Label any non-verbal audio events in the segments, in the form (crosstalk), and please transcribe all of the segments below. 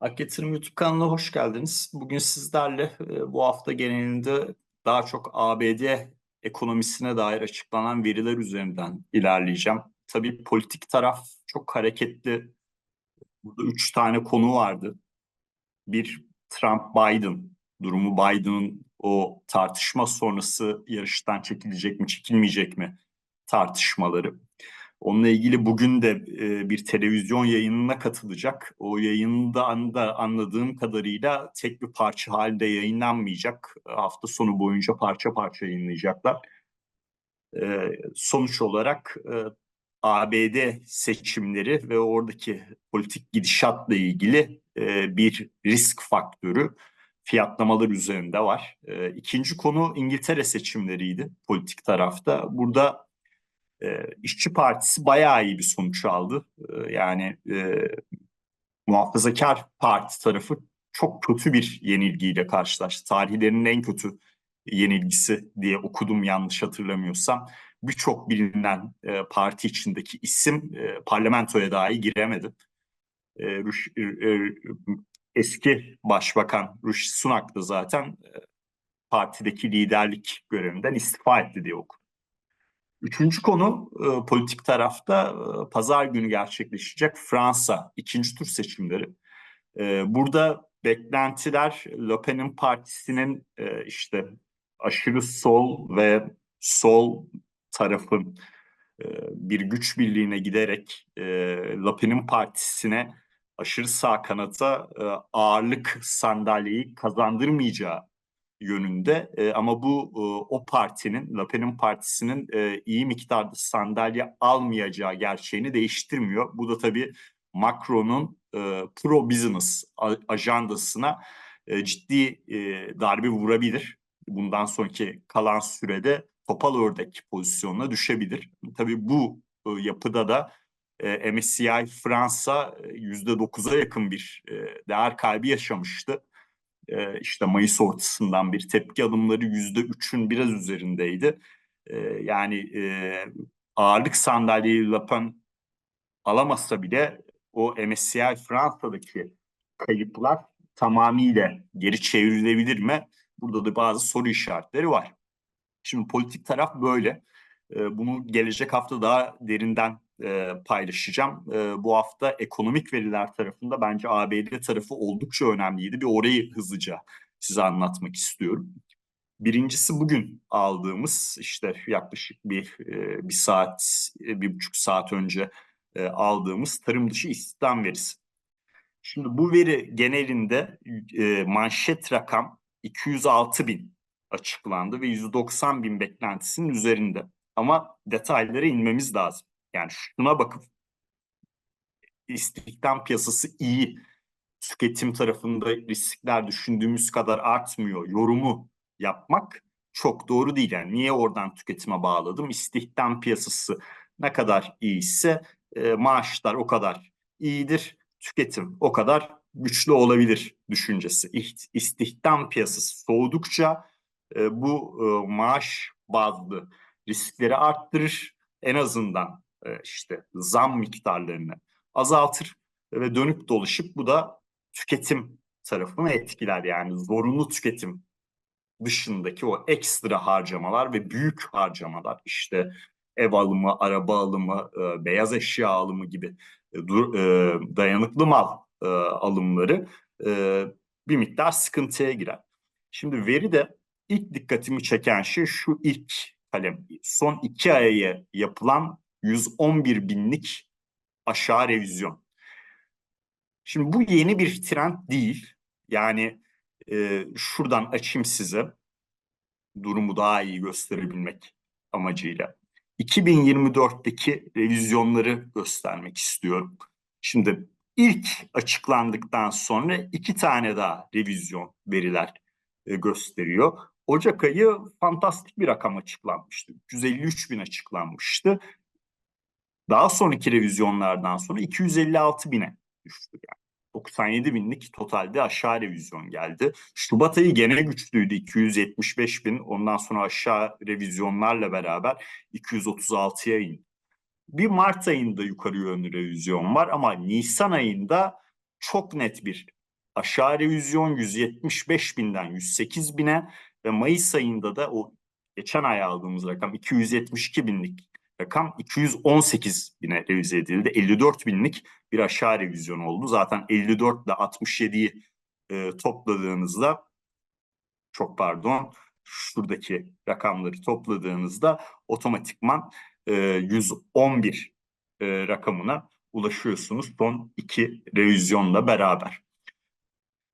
Ak Yatırım YouTube kanalına hoş geldiniz. Bugün sizlerle e, bu hafta genelinde daha çok ABD ekonomisine dair açıklanan veriler üzerinden ilerleyeceğim. Tabii politik taraf çok hareketli. Burada üç tane konu vardı. Bir Trump-Biden durumu Biden'ın o tartışma sonrası yarıştan çekilecek mi çekilmeyecek mi tartışmaları. Onunla ilgili bugün de e, bir televizyon yayınına katılacak. O yayında anda anladığım kadarıyla tek bir parça halinde yayınlanmayacak. Hafta sonu boyunca parça parça yayınlayacaklar. E, sonuç olarak e, ABD seçimleri ve oradaki politik gidişatla ilgili e, bir risk faktörü fiyatlamalar üzerinde var. E, ikinci konu İngiltere seçimleriydi politik tarafta. Burada e, İşçi Partisi bayağı iyi bir sonuç aldı. E, yani e, Muhafazakar Parti tarafı çok kötü bir yenilgiyle karşılaştı. Tarihlerinin en kötü yenilgisi diye okudum yanlış hatırlamıyorsam. Birçok bilinen e, parti içindeki isim e, parlamentoya dahi giremedi. E, Ruş, e, eski başbakan Rishi Sunak da zaten e, partideki liderlik görevinden istifa etti diye okudum. Üçüncü konu e, politik tarafta e, pazar günü gerçekleşecek Fransa ikinci tur seçimleri. E, burada beklentiler Le Pen'in partisinin e, işte aşırı sol ve sol tarafın e, bir güç birliğine giderek e, Le Pen'in partisine aşırı sağ kanata e, ağırlık sandalyeyi kazandırmayacağı yönünde e, ama bu e, o partinin, Le Pen'in partisinin e, iyi miktarda sandalye almayacağı gerçeğini değiştirmiyor. Bu da tabii Macron'un e, pro business ajandasına e, ciddi e, darbe vurabilir. Bundan sonraki kalan sürede topal ördek pozisyonuna düşebilir. Tabii bu e, yapıda da e, MSCI Fransa %9'a yakın bir e, değer kaybı yaşamıştı işte Mayıs ortasından bir tepki alımları yüzde üçün biraz üzerindeydi. Yani ağırlık sandalyeyi Le Pen alamasa bile o MSCI Fransa'daki kayıplar tamamıyla geri çevrilebilir mi? Burada da bazı soru işaretleri var. Şimdi politik taraf böyle. Bunu gelecek hafta daha derinden e, paylaşacağım. E, bu hafta ekonomik veriler tarafında bence ABD tarafı oldukça önemliydi. Bir orayı hızlıca size anlatmak istiyorum. Birincisi bugün aldığımız işte yaklaşık bir e, bir saat, e, bir buçuk saat önce e, aldığımız tarım dışı istihdam verisi. Şimdi bu veri genelinde e, manşet rakam 206 bin açıklandı ve 190 bin beklentisinin üzerinde. Ama detaylara inmemiz lazım. Yani şuna bakıp istihdam piyasası iyi, tüketim tarafında riskler düşündüğümüz kadar artmıyor yorumu yapmak çok doğru değil. Yani niye oradan tüketime bağladım? İstihdam piyasası ne kadar iyiyse e, maaşlar o kadar iyidir, tüketim o kadar güçlü olabilir düşüncesi. İstihdam piyasası soğudukça e, bu e, maaş bazlı riskleri arttırır. En azından işte zam miktarlarını azaltır ve dönüp dolaşıp bu da tüketim tarafını etkiler. Yani zorunlu tüketim dışındaki o ekstra harcamalar ve büyük harcamalar işte ev alımı, araba alımı, e, beyaz eşya alımı gibi e, dayanıklı mal alımları bir miktar sıkıntıya girer. Şimdi veri de ilk dikkatimi çeken şey şu ilk kalem. Son iki aya yapılan 111 binlik aşağı revizyon. Şimdi bu yeni bir trend değil. Yani e, şuradan açayım size durumu daha iyi gösterebilmek amacıyla. 2024'teki revizyonları göstermek istiyorum. Şimdi ilk açıklandıktan sonra iki tane daha revizyon veriler e, gösteriyor. Ocak ayı fantastik bir rakam açıklanmıştı. 353 bin açıklanmıştı. Daha sonraki revizyonlardan sonra 256 bine düştü yani. 97 binlik totalde aşağı revizyon geldi. Şubat ayı gene güçlüydü 275 bin. Ondan sonra aşağı revizyonlarla beraber 236'ya indi. Bir Mart ayında yukarı yönlü revizyon var ama Nisan ayında çok net bir aşağı revizyon 175 binden 108 bine ve Mayıs ayında da o geçen ay aldığımız rakam 272 binlik rakam 218 bine revize edildi. 54 binlik bir aşağı revizyon oldu. Zaten 54 ile 67'yi e, topladığınızda çok pardon şuradaki rakamları topladığınızda otomatikman e, 111 e, rakamına ulaşıyorsunuz son iki revizyonla beraber.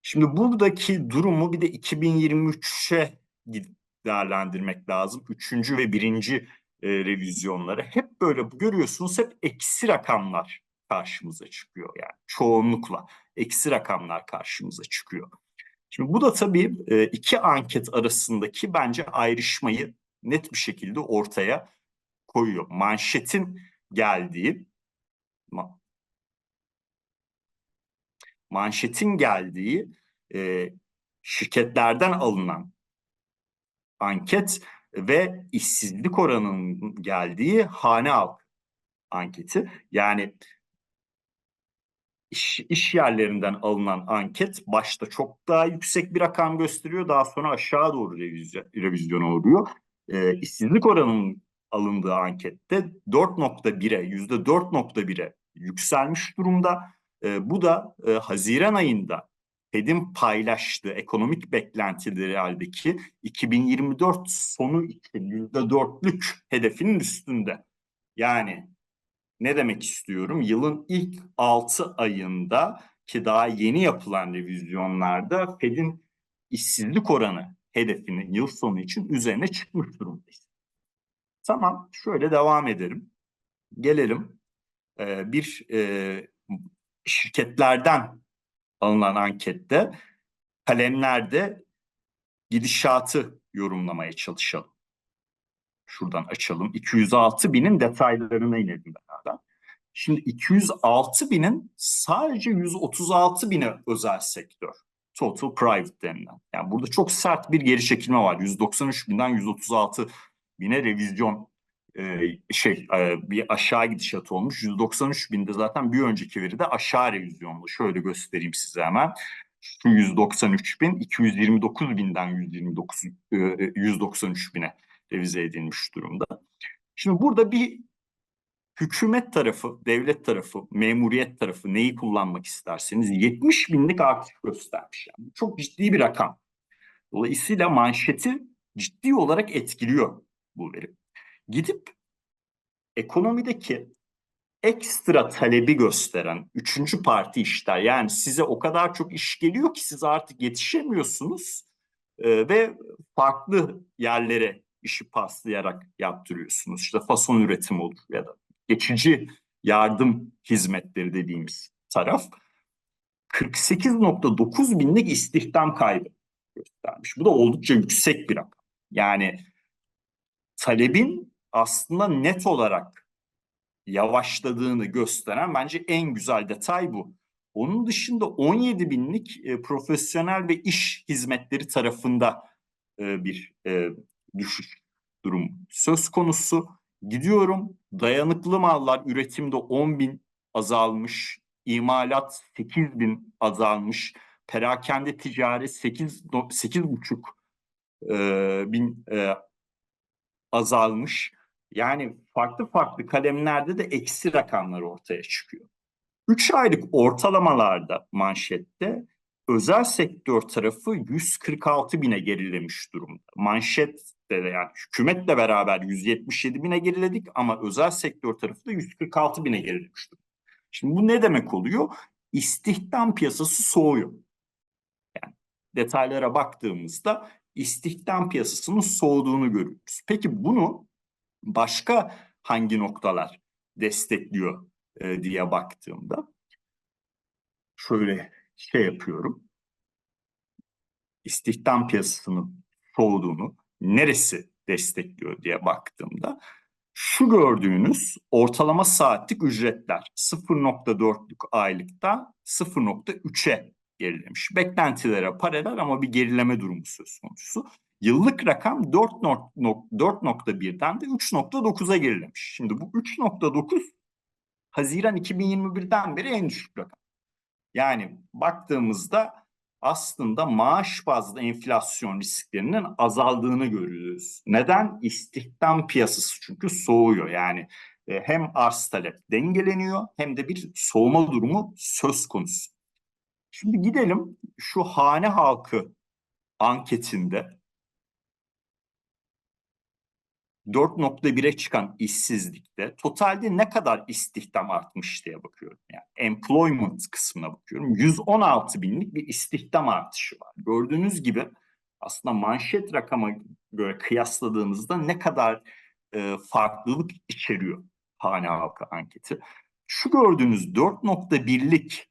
Şimdi buradaki durumu bir de 2023'e değerlendirmek lazım. Üçüncü ve birinci e, revizyonları hep böyle görüyorsunuz hep eksi rakamlar karşımıza çıkıyor yani çoğunlukla eksi rakamlar karşımıza çıkıyor. Şimdi bu da tabii e, iki anket arasındaki bence ayrışmayı net bir şekilde ortaya koyuyor. Manşetin geldiği manşetin geldiği e, şirketlerden alınan anket ve işsizlik oranının geldiği hane halk anketi. Yani iş, iş yerlerinden alınan anket başta çok daha yüksek bir rakam gösteriyor. Daha sonra aşağı doğru revizyon, revizyona uğruyor. E, işsizlik oranının alındığı ankette 4.1'e %4.1'e yükselmiş durumda. E, bu da e, Haziran ayında Fed'in paylaştığı ekonomik beklentileri haldeki 2024 sonu için %4'lük hedefinin üstünde. Yani ne demek istiyorum? Yılın ilk 6 ayında ki daha yeni yapılan revizyonlarda Fed'in işsizlik oranı hedefinin yıl sonu için üzerine çıkmış durumdayız. Tamam şöyle devam edelim. Gelelim bir şirketlerden alınan ankette kalemlerde gidişatı yorumlamaya çalışalım. Şuradan açalım. 206 binin detaylarına inelim beraber. Şimdi 206 binin sadece 136 bine özel sektör. Total private denilen. Yani burada çok sert bir geri çekilme var. 193 binden 136 bine revizyon şey e, bir aşağı gidişat olmuş. 193 binde zaten bir önceki veride aşağı revizyonlu. Şöyle göstereyim size hemen. Şu 193 bin 229 binden 129 e, 193 bine revize edilmiş durumda. Şimdi burada bir hükümet tarafı, devlet tarafı, memuriyet tarafı neyi kullanmak isterseniz 70 binlik artış göstermiş. Yani çok ciddi bir rakam. Dolayısıyla manşeti ciddi olarak etkiliyor bu veri. Gidip ekonomideki ekstra talebi gösteren üçüncü parti işler yani size o kadar çok iş geliyor ki siz artık yetişemiyorsunuz e, ve farklı yerlere işi paslayarak yaptırıyorsunuz. İşte fason üretim olur ya da geçici yardım hizmetleri dediğimiz taraf 48.9 binlik istihdam kaybı göstermiş. Bu da oldukça yüksek bir rakam. Yani talebin aslında net olarak yavaşladığını gösteren bence en güzel detay bu. Onun dışında 17 binlik e, profesyonel ve iş hizmetleri tarafında e, bir e, düşüş durum söz konusu. Gidiyorum dayanıklı mallar üretimde 10 bin azalmış, imalat 8 bin azalmış, perakende ticari 8 8,5 e, bin e, azalmış. Yani farklı farklı kalemlerde de eksi rakamlar ortaya çıkıyor. 3 aylık ortalamalarda manşette özel sektör tarafı 146 bine gerilemiş durumda. Manşette de yani hükümetle beraber 177 bine geriledik ama özel sektör tarafı da 146 bine gerilemiş durumda. Şimdi bu ne demek oluyor? İstihdam piyasası soğuyor. Yani detaylara baktığımızda istihdam piyasasının soğuduğunu görüyoruz. Peki bunu başka hangi noktalar destekliyor e, diye baktığımda şöyle şey yapıyorum. İstihdam piyasasının soğuduğunu neresi destekliyor diye baktığımda şu gördüğünüz ortalama saatlik ücretler 0.4'lük aylıkta 0.3'e gerilemiş. Beklentilere paralel ama bir gerileme durumu söz konusu. Yıllık rakam 4.1'den de 3.9'a gerilemiş. Şimdi bu 3.9 Haziran 2021'den beri en düşük rakam. Yani baktığımızda aslında maaş bazlı enflasyon risklerinin azaldığını görüyoruz. Neden? İstihdam piyasası çünkü soğuyor. Yani e, hem arz talep dengeleniyor hem de bir soğuma durumu söz konusu. Şimdi gidelim şu hane halkı anketinde 4.1'e çıkan işsizlikte totalde ne kadar istihdam artmış diye bakıyorum. Yani employment kısmına bakıyorum. 116 binlik bir istihdam artışı var. Gördüğünüz gibi aslında manşet rakama göre kıyasladığınızda ne kadar e, farklılık içeriyor hane halkı anketi. Şu gördüğünüz 4.1'lik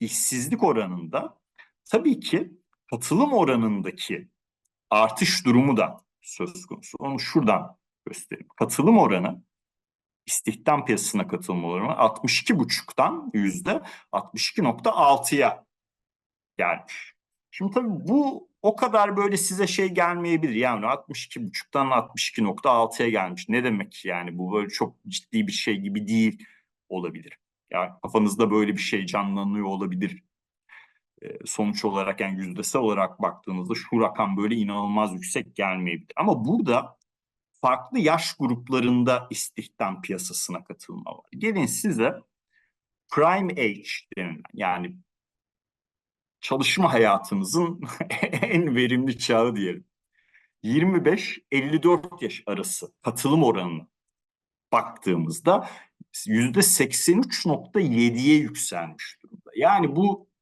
işsizlik oranında tabii ki katılım oranındaki artış durumu da söz konusu. Onu şuradan göstereyim. Katılım oranı istihdam piyasasına katılım oranı 62,5'tan yüzde 62.6'ya gelmiş. Şimdi tabii bu o kadar böyle size şey gelmeyebilir. Yani 62,5'tan 62.6'ya gelmiş. Ne demek yani bu böyle çok ciddi bir şey gibi değil olabilir. Yani kafanızda böyle bir şey canlanıyor olabilir. Ee, sonuç olarak yani yüzdesel olarak baktığınızda şu rakam böyle inanılmaz yüksek gelmeyebilir. Ama burada farklı yaş gruplarında istihdam piyasasına katılma var. Gelin size prime age denilen yani çalışma hayatınızın (laughs) en verimli çağı diyelim. 25-54 yaş arası katılım oranını baktığımızda %83.7'ye yükselmiş durumda. Yani bu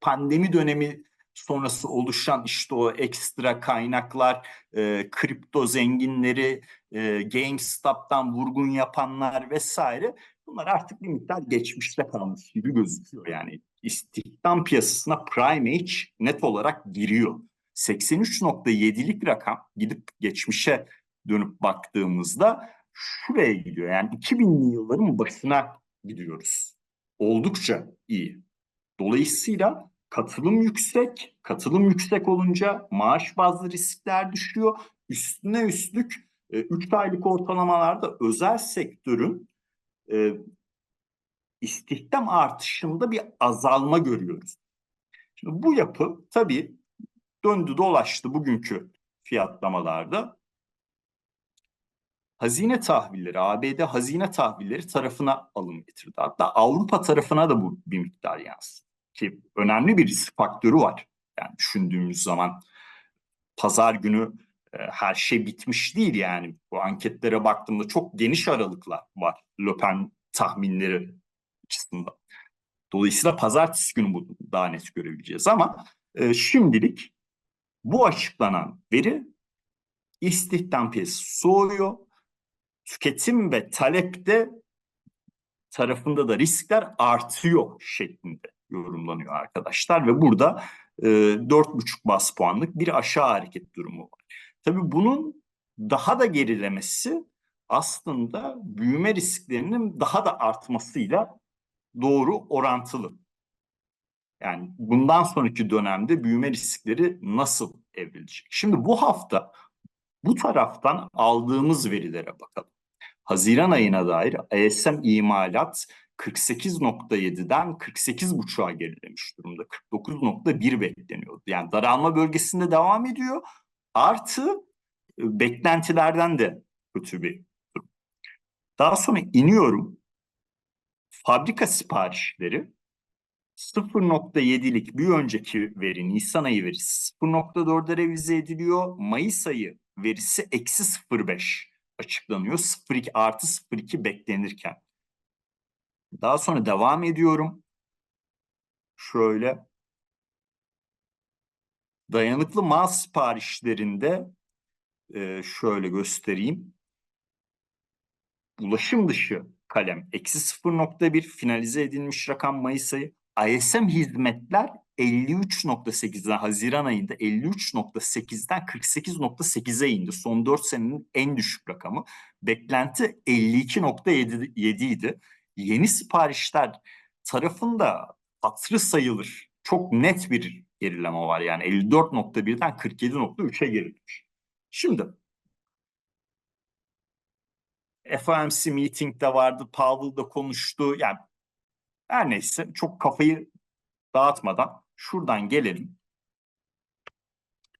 pandemi dönemi sonrası oluşan işte o ekstra kaynaklar, e, kripto zenginleri, e, GameStop'tan vurgun yapanlar vesaire bunlar artık bir miktar geçmişte kalmış gibi gözüküyor. Yani istihdam piyasasına prime age net olarak giriyor. 83.7'lik rakam gidip geçmişe dönüp baktığımızda şuraya gidiyor. Yani 2000'li yılların başına gidiyoruz. Oldukça iyi. Dolayısıyla katılım yüksek, katılım yüksek olunca maaş bazlı riskler düşüyor. Üstüne üstlük 3 e, aylık ortalamalarda özel sektörün e, istihdam artışında bir azalma görüyoruz. Şimdi bu yapı tabii döndü dolaştı bugünkü fiyatlamalarda. Hazine tahvilleri, ABD hazine tahvilleri tarafına alım getirdi. Hatta Avrupa tarafına da bu bir miktar yansıdı ki önemli bir risk faktörü var. Yani düşündüğümüz zaman pazar günü e, her şey bitmiş değil yani. Bu anketlere baktığımda çok geniş aralıklar var Löpen tahminleri açısından. Dolayısıyla pazartesi günü bu daha net görebileceğiz ama e, şimdilik bu açıklanan veri istihdam piyasası soğuyor. Tüketim ve talepte tarafında da riskler artıyor şeklinde yorumlanıyor arkadaşlar ve burada e, 4,5 bas puanlık bir aşağı hareket durumu var. Tabii bunun daha da gerilemesi aslında büyüme risklerinin daha da artmasıyla doğru orantılı. Yani bundan sonraki dönemde büyüme riskleri nasıl evrilecek? Şimdi bu hafta bu taraftan aldığımız verilere bakalım. Haziran ayına dair ISM imalat 48.7'den 48.5'a gerilemiş durumda. 49.1 bekleniyordu. Yani daralma bölgesinde devam ediyor. Artı e, beklentilerden de kötü bir durum. Daha sonra iniyorum. Fabrika siparişleri 0.7'lik bir önceki veri Nisan ayı verisi 0.4'e revize ediliyor. Mayıs ayı verisi eksi 0.5 açıklanıyor. 0.2 artı 0.2 beklenirken. Daha sonra devam ediyorum. Şöyle. Dayanıklı mal siparişlerinde e, şöyle göstereyim. Ulaşım dışı kalem eksi 0.1 finalize edilmiş rakam Mayıs ayı. ISM hizmetler 53.8'den Haziran ayında 53.8'den 48.8'e indi. Son 4 senenin en düşük rakamı. Beklenti 52.7 idi yeni siparişler tarafında hatırı sayılır. Çok net bir gerileme var yani 54.1'den 47.3'e gerilemiş. Şimdi FOMC meetingde vardı, Powell da konuştu. Yani her neyse çok kafayı dağıtmadan şuradan gelelim.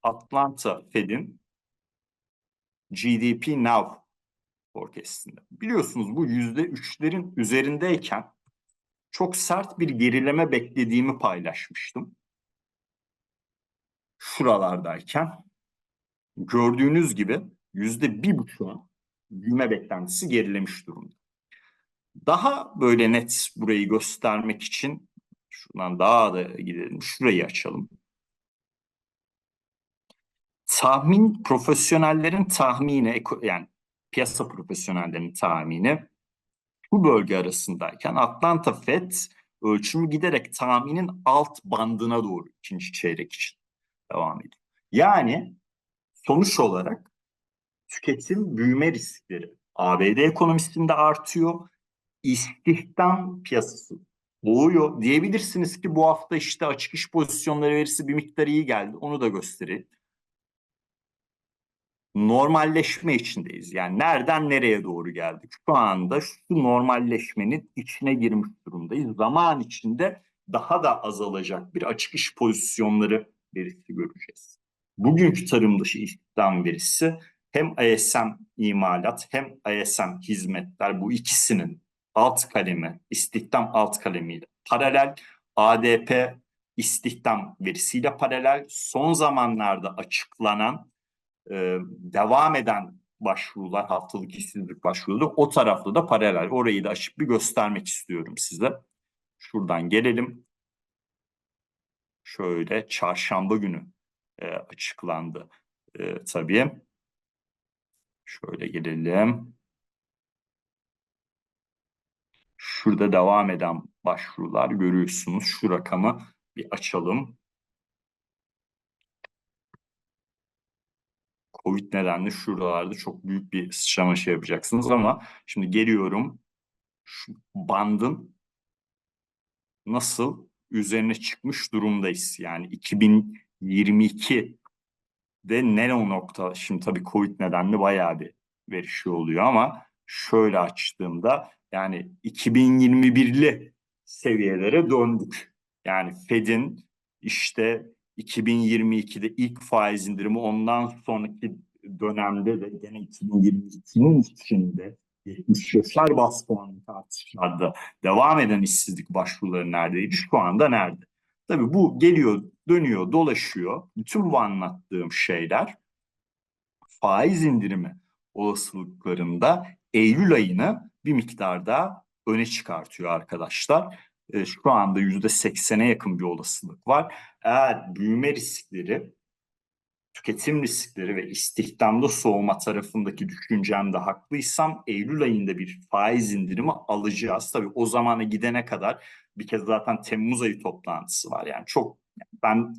Atlanta Fed'in GDP Now forecast'inde. Biliyorsunuz bu yüzde üçlerin üzerindeyken çok sert bir gerileme beklediğimi paylaşmıştım. Şuralardayken gördüğünüz gibi yüzde bir buçuğa büyüme beklentisi gerilemiş durumda. Daha böyle net burayı göstermek için şuradan daha da gidelim. Şurayı açalım. Tahmin profesyonellerin tahmini yani piyasa profesyonellerinin tahmini bu bölge arasındayken Atlanta Fed ölçümü giderek tahminin alt bandına doğru ikinci çeyrek için devam ediyor. Yani sonuç olarak tüketim büyüme riskleri ABD ekonomisinde artıyor. İstihdam piyasası boğuyor. Diyebilirsiniz ki bu hafta işte açık iş pozisyonları verisi bir miktar iyi geldi. Onu da göstereyim normalleşme içindeyiz. Yani nereden nereye doğru geldik? Şu anda şu normalleşmenin içine girmiş durumdayız. Zaman içinde daha da azalacak bir açık iş pozisyonları verisi göreceğiz. Bugünkü tarım dışı istihdam verisi hem ISM imalat hem ISM hizmetler bu ikisinin alt kalemi, istihdam alt kalemiyle paralel ADP istihdam verisiyle paralel son zamanlarda açıklanan e, devam eden başvurular, haftalık işsizlik başvuruları o tarafta da paralel. Orayı da açıp bir göstermek istiyorum size. Şuradan gelelim. Şöyle çarşamba günü e, açıklandı e, tabii. Şöyle gelelim. Şurada devam eden başvurular görüyorsunuz. Şu rakamı bir açalım. Covid nedenle şuralarda çok büyük bir sıçrama şey yapacaksınız ama şimdi geliyorum şu bandın nasıl üzerine çıkmış durumdayız. Yani 2022 de ne o nokta şimdi tabii Covid nedenle bayağı bir verişi oluyor ama şöyle açtığımda yani 2021'li seviyelere döndük. Yani Fed'in işte 2022'de ilk faiz indirimi ondan sonraki dönemde de gene 2022'nin içinde 75'ler bas puanlık artışlarda devam eden işsizlik başvuruları neredeydi? Şu anda nerede? Tabii bu geliyor, dönüyor, dolaşıyor. Bütün bu anlattığım şeyler faiz indirimi olasılıklarında Eylül ayını bir miktarda öne çıkartıyor arkadaşlar. E, şu anda yüzde seksene yakın bir olasılık var. Eğer büyüme riskleri, tüketim riskleri ve istihdamda soğuma tarafındaki düşüncemde haklıysam Eylül ayında bir faiz indirimi alacağız. Tabii o zamana gidene kadar bir kez zaten Temmuz ayı toplantısı var. Yani çok ben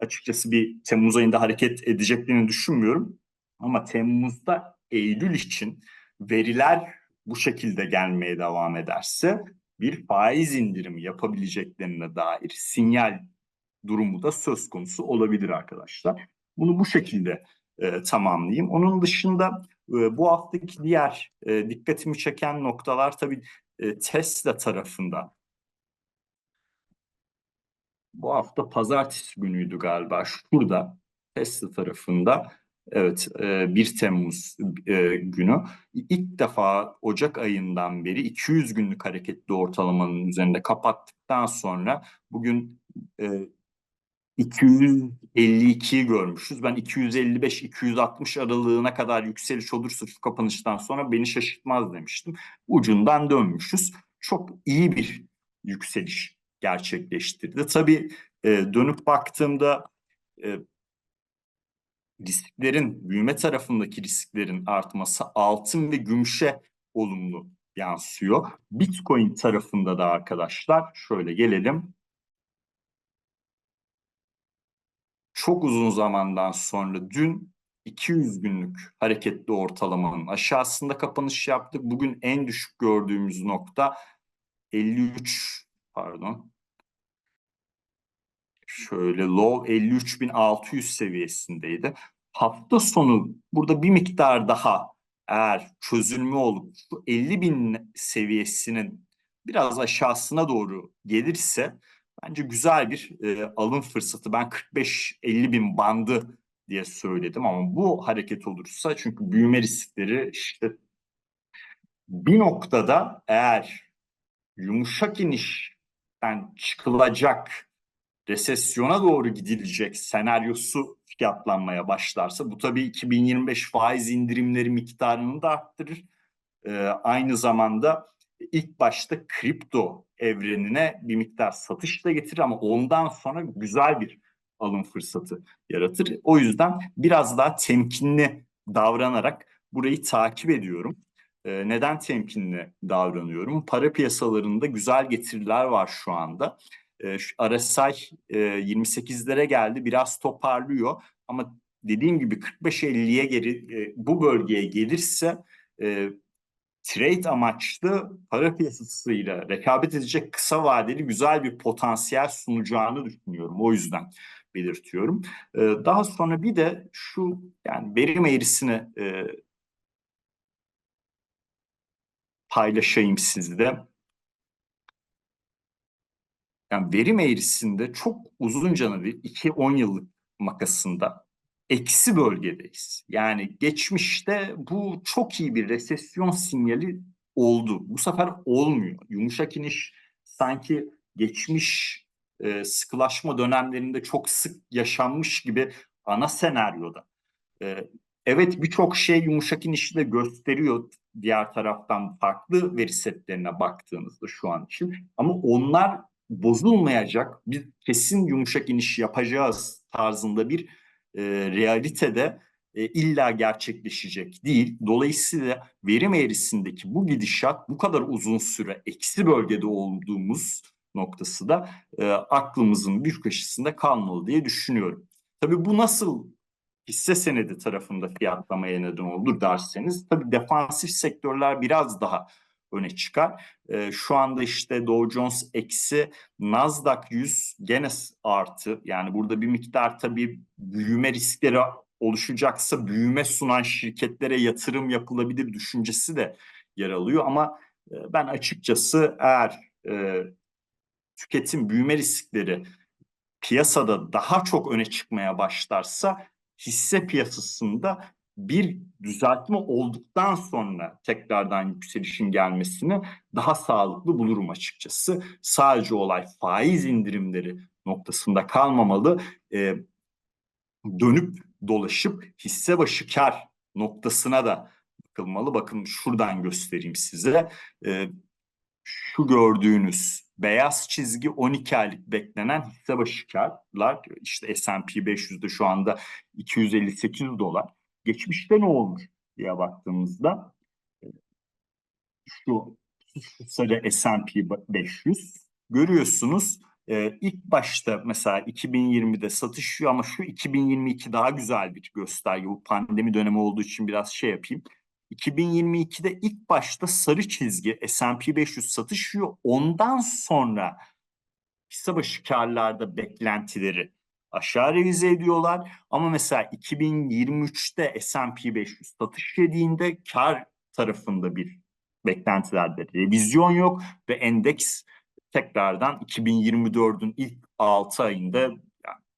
açıkçası bir Temmuz ayında hareket edeceklerini düşünmüyorum. Ama Temmuz'da Eylül için veriler bu şekilde gelmeye devam ederse bir faiz indirimi yapabileceklerine dair sinyal durumu da söz konusu olabilir arkadaşlar. Bunu bu şekilde e, tamamlayayım. Onun dışında e, bu haftaki diğer e, dikkatimi çeken noktalar tabii e, Tesla tarafında. Bu hafta pazartesi günüydü galiba. Şurada Tesla tarafında Evet, 1 Temmuz günü ilk defa Ocak ayından beri 200 günlük hareketli ortalamanın üzerinde kapattıktan sonra bugün 252'yi görmüşüz. Ben 255-260 aralığına kadar yükseliş olursa şu kapanıştan sonra beni şaşırtmaz demiştim. Ucundan dönmüşüz. Çok iyi bir yükseliş gerçekleştirdi. Tabii dönüp baktığımda risklerin, büyüme tarafındaki risklerin artması altın ve gümüşe olumlu yansıyor. Bitcoin tarafında da arkadaşlar şöyle gelelim. Çok uzun zamandan sonra dün 200 günlük hareketli ortalamanın aşağısında kapanış yaptık. Bugün en düşük gördüğümüz nokta 53 pardon şöyle low 53.600 seviyesindeydi. Hafta sonu burada bir miktar daha eğer çözülme olup 50 bin seviyesinin biraz aşağısına doğru gelirse bence güzel bir e, alım fırsatı. Ben 45-50 bin bandı diye söyledim ama bu hareket olursa çünkü büyüme riskleri işte bir noktada eğer yumuşak inişten çıkılacak resesyona doğru gidilecek senaryosu fiyatlanmaya başlarsa bu tabii 2025 faiz indirimleri miktarını da arttırır. Ee, aynı zamanda ilk başta kripto evrenine bir miktar satış da getirir ama ondan sonra güzel bir alım fırsatı yaratır. O yüzden biraz daha temkinli davranarak burayı takip ediyorum. Ee, neden temkinli davranıyorum? Para piyasalarında güzel getiriler var şu anda. Ee, RSI e, 28'lere geldi, biraz toparlıyor ama dediğim gibi 45-50'ye geri e, bu bölgeye gelirse e, trade amaçlı para piyasasıyla rekabet edecek kısa vadeli güzel bir potansiyel sunacağını düşünüyorum. O yüzden belirtiyorum. Ee, daha sonra bir de şu yani verim eğrisini e, paylaşayım sizde. Yani verim eğrisinde çok uzun canı bir 2-10 yıllık makasında eksi bölgedeyiz. Yani geçmişte bu çok iyi bir resesyon sinyali oldu. Bu sefer olmuyor. Yumuşak iniş sanki geçmiş e, sıkılaşma dönemlerinde çok sık yaşanmış gibi ana senaryoda. E, evet birçok şey yumuşak inişi de gösteriyor diğer taraftan farklı veri setlerine baktığınızda şu an için. Ama onlar bozulmayacak bir kesin yumuşak iniş yapacağız tarzında bir e, realitede e, illa gerçekleşecek değil. Dolayısıyla verim eğrisindeki bu gidişat bu kadar uzun süre eksi bölgede olduğumuz noktası da e, aklımızın bir köşesinde kalmalı diye düşünüyorum. Tabii bu nasıl hisse senedi tarafında fiyatlamaya neden olur derseniz tabii defansif sektörler biraz daha öne çıkar. E, şu anda işte Dow Jones eksi Nasdaq 100 gene artı yani burada bir miktar tabii büyüme riskleri oluşacaksa büyüme sunan şirketlere yatırım yapılabilir düşüncesi de yer alıyor ama e, ben açıkçası eğer e, tüketim büyüme riskleri piyasada daha çok öne çıkmaya başlarsa hisse piyasasında bir düzeltme olduktan sonra tekrardan yükselişin gelmesini daha sağlıklı bulurum açıkçası. Sadece olay faiz indirimleri noktasında kalmamalı. E, dönüp dolaşıp hisse başı kar noktasına da bakılmalı. Bakın şuradan göstereyim size. E, şu gördüğünüz beyaz çizgi 12 aylık beklenen hisse başı karlar işte S&P 500'de şu anda 258 dolar. Geçmişte ne olmuş diye baktığımızda şu sarı S&P 500 görüyorsunuz e, ilk başta mesela 2020'de satışıyor ama şu 2022 daha güzel bir gösterge. Bu pandemi dönemi olduğu için biraz şey yapayım. 2022'de ilk başta sarı çizgi S&P 500 satışıyor. Ondan sonra hisse başı karlarda beklentileri aşağı revize ediyorlar. Ama mesela 2023'te S&P 500 satış yediğinde kar tarafında bir beklentilerde revizyon yok ve endeks tekrardan 2024'ün ilk 6 ayında yani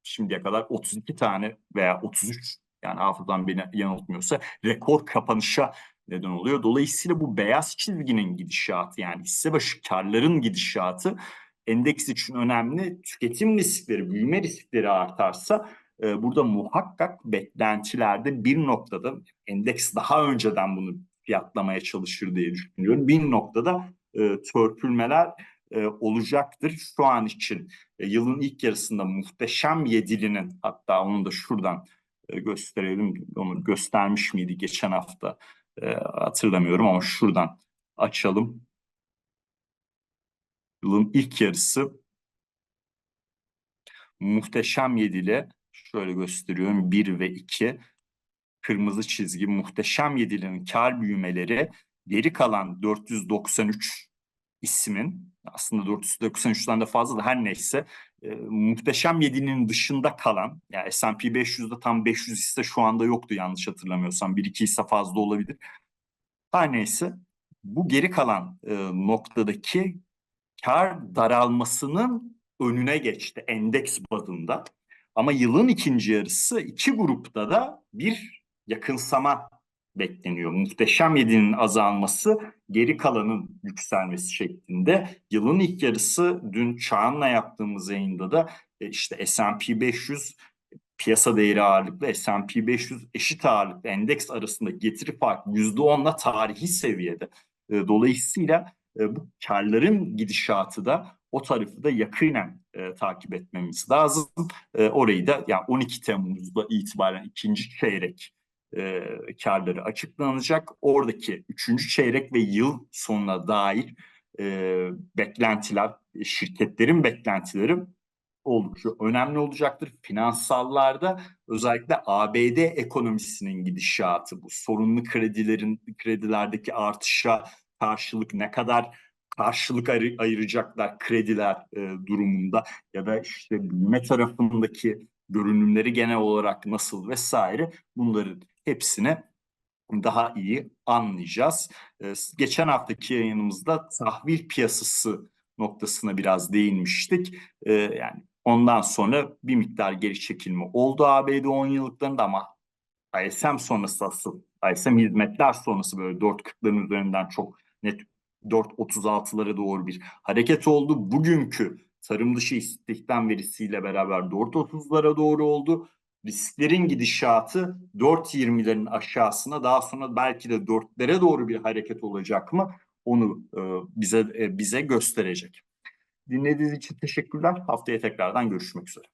şimdiye kadar 32 tane veya 33 yani hafızam beni yanıltmıyorsa rekor kapanışa neden oluyor. Dolayısıyla bu beyaz çizginin gidişatı yani hisse başı karların gidişatı endeks için önemli. Tüketim riskleri, büyüme riskleri artarsa e, burada muhakkak beklentilerde bir noktada endeks daha önceden bunu fiyatlamaya çalışır diye düşünüyorum. Bir noktada e, törpülmeler e, olacaktır. Şu an için e, yılın ilk yarısında muhteşem yedilinin hatta onu da şuradan e, gösterelim. Onu göstermiş miydi geçen hafta e, hatırlamıyorum ama şuradan açalım. Yılın ilk yarısı muhteşem yedili şöyle gösteriyorum 1 ve 2 kırmızı çizgi muhteşem yedilinin kar büyümeleri geri kalan 493 ismin aslında 493'ten de fazla da her neyse e, muhteşem yedinin dışında kalan yani S&P 500'de tam 500 hisse şu anda yoktu yanlış hatırlamıyorsam. Bir iki hisse fazla olabilir. Her neyse bu geri kalan e, noktadaki kar daralmasının önüne geçti endeks bazında. Ama yılın ikinci yarısı iki grupta da bir yakınsama bekleniyor. Muhteşem yedinin azalması, geri kalanın yükselmesi şeklinde. Yılın ilk yarısı dün Çağan'la yaptığımız yayında da e, işte S&P 500 piyasa değeri ağırlıklı S&P 500 eşit ağırlıklı endeks arasında getiri farkı %10'la tarihi seviyede. E, dolayısıyla e, bu karların gidişatı da o tarafı da yakinen e, takip etmemiz lazım. E, orayı da yani 12 Temmuz'da itibaren ikinci çeyrek e, karları açıklanacak. Oradaki üçüncü çeyrek ve yıl sonuna dair e, beklentiler, şirketlerin beklentileri oldukça önemli olacaktır. Finansallarda özellikle ABD ekonomisinin gidişatı, bu sorunlu kredilerin kredilerdeki artışa karşılık ne kadar karşılık ayır, ayıracaklar krediler e, durumunda ya da işte büyüme tarafındaki görünümleri genel olarak nasıl vesaire bunların hepsini daha iyi anlayacağız. E, geçen haftaki yayınımızda tahvil piyasası noktasına biraz değinmiştik. E, yani ondan sonra bir miktar geri çekilme oldu ABD 10 yıllıklarında ama ISM sonrası asıl ISM hizmetler sonrası böyle 4.40'ların üzerinden çok net 4.36'lara doğru bir hareket oldu. Bugünkü tarım dışı istihdam verisiyle beraber 4.30'lara doğru oldu. Risklerin gidişatı 4.20'lerin aşağısına daha sonra belki de 4'lere doğru bir hareket olacak mı? Onu e, bize e, bize gösterecek. Dinlediğiniz için teşekkürler. Haftaya tekrardan görüşmek üzere.